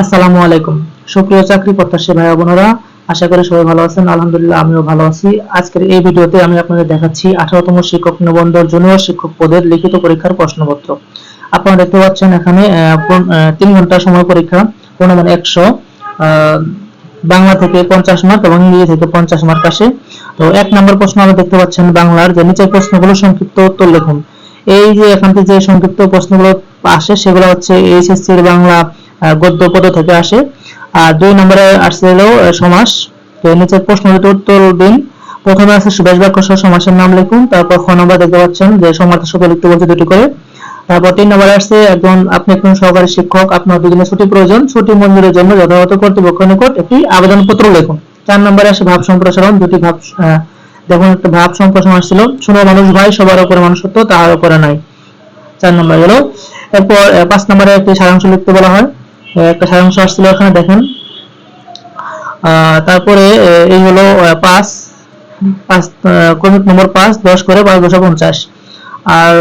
আসসালামু আলাইকুম। সুপ্রিয় চাকরি প্রত্যাশী ভাই বোনেরা, আশা করি সবাই ভালো আছেন। আলহামদুলিল্লাহ, আমিও ভালো আছি। আজকের এই ভিডিওতে আমি আপনাদের দেখাচ্ছি আঠারোতম শিক্ষক নিবন্ধন জুনিয়র শিক্ষক পদের লিখিত পরীক্ষার প্রশ্নপত্র। আপনারা দেখতে পাচ্ছেন এখানে তিন ঘণ্টা সময় পরীক্ষা মানে একশো বাংলা থেকে পঞ্চাশ মার্ক এবং ইংরেজি থেকে পঞ্চাশ মার্ক আসে। তো এক নম্বর প্রশ্ন আমরা দেখতে পাচ্ছেন বাংলার, যে নিচের প্রশ্নগুলো সংক্ষিপ্ত উত্তর লিখুন। এই যে এখান থেকে যে সংক্ষিপ্ত প্রশ্নগুলো আসে, সেগুলো হচ্ছে এইচএসসি বাংলা গদ্য পদ থেকে আসে। আর দুই নম্বরে আসছে হলো আহ, সমাস। তো নিচের প্রশ্ন উত্তর দিন। প্রথমে আছে সুবেশ বাক্য সমাসের নাম লিখুন তারপর খ নম্বর দেখতে পাচ্ছেন যে সমার্থক শব্দ লিখতে বলছে দুটি করে। তারপর তিন নম্বরে আসছে একজন আপনি একজন সহকারী শিক্ষক আপনার দুদিনের ছুটি প্রয়োজন। ছুটি মঞ্জুরের জন্য যথাযথ কর্তৃপক্ষের নিকট একটি আবেদনপত্র লিখুন। চার নম্বরে আসে ভাব সম্প্রসারণ দুটি ভাব দেখুন একটা ভাব সম্প্রসারণ আসছিল। শুনো মানুষ ভাই সবার উপরে মানুষত্ব তাহার উপরে নাই। চার নম্বর গেল। এরপর পাঁচ নম্বরে একটি সারাংশ লিখতে বলা হয়। একটা সারাংশ আসছিল দেখেন। তারপরে এই হলো পাঁচ পাঁচ নম্বর পাঁচ, দশ করে দুশো পঞ্চাশ। আর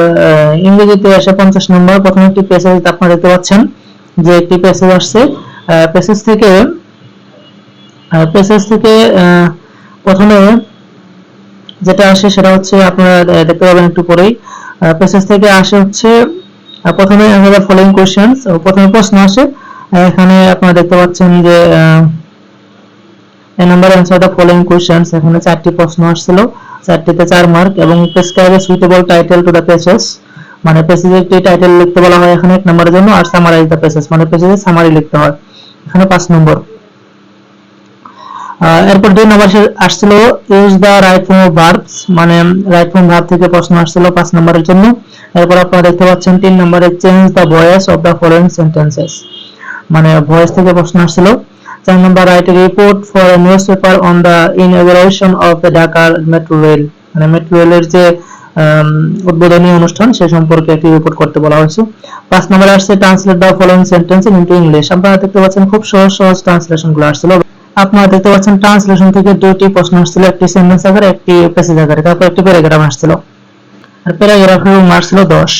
ইংরেজিতে আসে পঞ্চাশ নম্বর, প্রথমে একটি আপনারা দেখতে পাচ্ছেন যে একটি আসছে। থেকে থেকে প্রথমে যেটা আসে সেটা হচ্ছে আপনারা দেখতে পাবেন একটু পরেই। প্যাসেজ থেকে আসে হচ্ছে প্রথমে আমাদের ফলোইং কোশ্চেন্স প্রথমে প্রশ্ন আসে এখানে আপনারা দেখতে পাচ্ছেন যে এ number answer the following questions এখানে চারটি প্রশ্ন আসছিল, চারটিতে চার মার্ক এবং prescribe a suitable title to the pages মানে পেজের একটি টাইটেল লিখতে বলা হয় এখানে এক নম্বরের জন্য, আর সামারাইজ দ্য পেজেস মানে পেজের সামারি লিখতে হয়। এখানে পাঁচ নম্বর এরপর দুই নম্বর আসছিল use the right form verbs মানে রাইট ফর্ম ভার্ব থেকে প্রশ্ন আসছিল পাঁচ নম্বরের জন্য। এরপর আপনারা দেখতে পাচ্ছেন, তিন নম্বরে change the voice of the following sentences মানে ভয়েস থেকে প্রশ্ন আসছিল। চার নম্বর write report for newspaper on the inauguration of the Dhaka metro rail মানে মেট্রো রেলের যে উদ্বোধনী অনুষ্ঠান, সে সম্পর্কে একটি রিপোর্ট করতে বলা হয়েছে। পাঁচ নম্বরে আসছে translate the following sentence into English আপনারা দেখতে পাচ্ছেন খুব সহজ সহজ ট্রান্সলেশনগুলো আসছিল। আপনারা দেখতে পাচ্ছেন ট্রান্সলেশন থেকে দুটি প্রশ্ন আসছিল, একটি সেন্টেন্স আকারে, একটি প্যাসেজ আকারে। তারপর একটি প্যারাগ্রাফ আসছিল। আর প্যারাগ্রাফের মার্ক ছিল দশ।